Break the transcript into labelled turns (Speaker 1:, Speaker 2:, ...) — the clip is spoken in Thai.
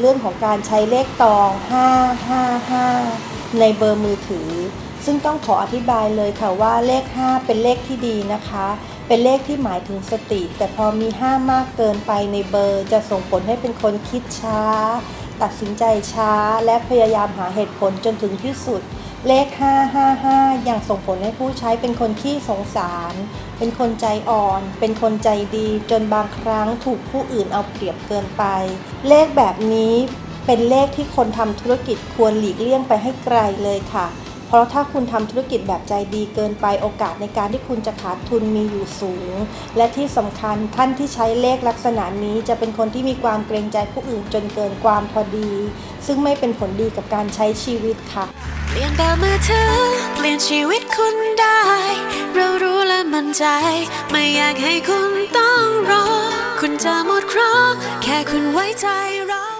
Speaker 1: เรื่องของการใช้เลขตอง 555 ในเบอร์มือถือ ซึ่งต้องขออธิบายเลยค่ะว่าเลข 5 เป็นเลขที่ดีนะคะ เป็นเลขที่หมายถึงสติ แต่พอมี 5 มากเกินไปในเบอร์ จะส่งผลให้เป็นคนคิดช้า ตัดสินใจช้า และพยายามหาเหตุผลจนถึงที่สุด เลข 555 ยังส่งผลให้ผู้ใช้เป็นคนขี้สงสาร เป็นคนใจอ่อน เป็นคนใจดี จนบางครั้งถูกผู้อื่นเอาเปรียบเกินไป เลขแบบนี้เป็นเลขที่คนทำธุรกิจควรหลีกเลี่ยงไปให้ไกลเลยค่ะ เพราะถ้าคุณทำธุรกิจแบบใจดีเกินไปโอกาสในการที่คุณจะขาดทุนมีอยู่สูง และที่สำคัญท่านที่ใช้เลขลักษณะนี้จะเป็นคนที่มีความเกรงใจผู้อื่นจนเกินความพอดี ซึ่งไม่เป็นผลดีกับการใช้ชีวิตค่ะ
Speaker 2: เปลี่ยนเบอร์มือถือเปลี่ยนชีวิตคุณได้ เรารู้และมั่นใจ ไม่อยากให้คุณต้องรอ คุณจะหมดเคราะห์แค่คุณไว้ใจเรา